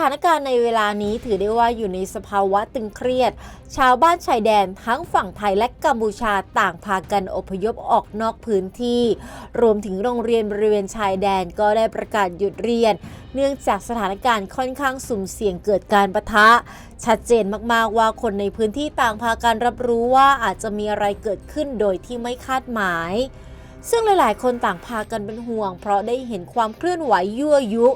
ถานการณ์ในเวลานี้ถือได้ว่าอยู่ในสภาวะตึงเครียด ชาวบ้านชายแดนทั้งฝั่งไทยและกัมพูชาต่างพากันอพยพออกนอกพื้นที่ รวมถึงโรงเรียนบริเวณชายแดนก็ได้ประกาศหยุดเรียน เนื่องจากสถานการณ์ค่อนข้างสุ่มเสี่ยงเกิดการประทะ ชัดเจนมากๆว่าคนในพื้นที่ต่างพากันรับรู้ว่าอาจจะมีอะไรเกิดขึ้นโดยที่ไม่คาดหมาย ซึ่งหลาย ๆ คนต่างพากันเป็นห่วง เพราะได้เห็นความเคลื่อนไหวยั่วยุ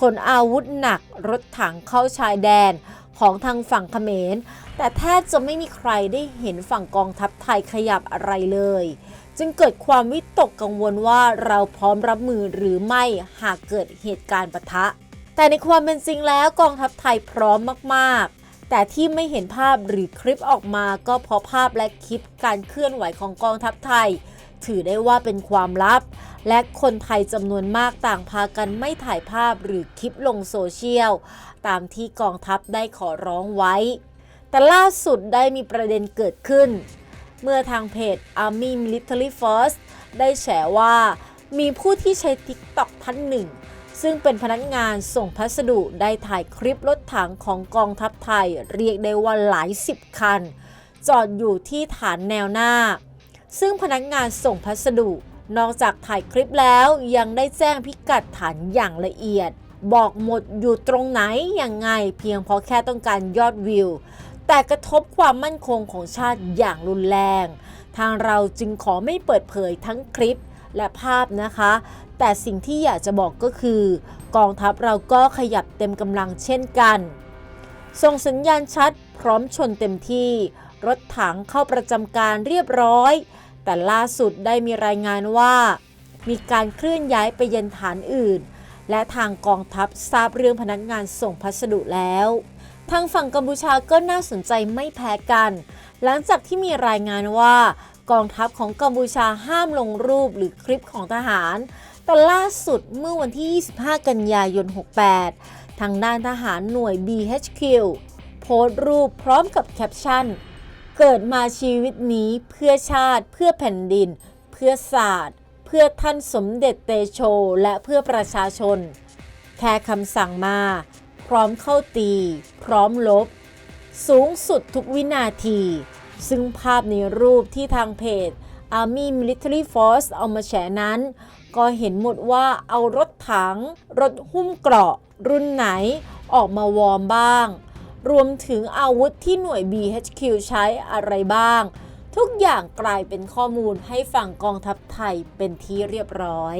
ขนอาวุธหนักรถถังเข้าชายแดนของทางฝั่งเขมร แต่แทบจะไม่มีใครได้เห็นฝั่งกองทัพไทยขยับอะไรเลย จึงเกิดความวิตกกังวลว่าเราพร้อมรับมือหรือไม่หากเกิดเหตุการณ์ปะทะ แต่ในความเป็นจริงแล้วกองทัพไทยพร้อมมากๆ แต่ที่ไม่เห็นภาพหรือคลิปออกมาก็เพราะภาพและคลิปการเคลื่อนไหวของกองทัพไทย ถือได้ว่าเป็นความลับ และคนไทยจำนวนมากต่างพากันไม่ถ่ายภาพหรือคลิปลงโซเชียล ตามที่กองทัพได้ขอร้องไว้ แต่ล่าสุดได้มีประเด็นเกิดขึ้น เมื่อทางเพจ Army Military First ได้แฉว่ามีผู้ที่ใช้ TikTok ท่านหนึ่ง ซึ่งเป็นพนักงานส่งพัสดุได้ถ่ายคลิปรถถังของกองทัพไทย เรียกได้ว่าหลายสิบคัน จอดอยู่ที่ฐานแนวหน้า ซึ่งพนักงานส่งพัสดุ นอกจากถ่ายคลิปแล้วยังได้แจ้งพิกัดฐานอย่างละเอียด บอกหมดอยู่ตรงไหนยังไงเพียงเพราะแค่ต้องการยอดวิว แต่กระทบความมั่นคงของชาติอย่างรุนแรง ทางเราจึงขอไม่เปิดเผยทั้งคลิปและภาพนะคะ แต่สิ่งที่อยากจะบอกก็คือ กองทัพเราก็ขยับเต็มกำลังเช่นกัน ส่งสัญญาณชัดพร้อมชนเต็มที่ รถถังเข้าประจำการเรียบร้อย แต่ล่าสุดได้มีรายงานว่า มีการเคลื่อนย้ายไปยังฐานอื่น และทางกองทัพทราบเรื่องพนักงานส่งพัสดุแล้ว ทางฝั่งกัมพูชาก็น่าสนใจไม่แพ้กัน หลังจากที่มีรายงานว่ากองทัพของกัมพูชาห้ามลงรูปหรือคลิปของทหาร แต่ล่าสุดเมื่อวันที่ 25 กันยายน 68 ทางด้านทหารหน่วย BHQ โพสต์รูปพร้อมกับแคปชั่น เกิดมาชีวิตนี้เพื่อชาติเพื่อแผ่นดิน เพื่อศาสตร์ เพื่อท่านสมเด็จเตโช และเพื่อประชาชน แค่คำสั่งมา พร้อมเข้าตี พร้อมลบ สูงสุดทุกวินาที ซึ่งภาพในรูปที่ทางเพจ Army Military Force เอามาแฉนั้น ก็เห็นหมดว่าเอารถถัง รถหุ้มเกราะ รุ่นไหนออกมาวอร์มบ้าง รวมถึงอาวุธที่หน่วย BHQ ใช้อะไรบ้าง ทุกอย่างกลายเป็นข้อมูลให้ฝั่งกองทัพไทยเป็นที่เรียบร้อย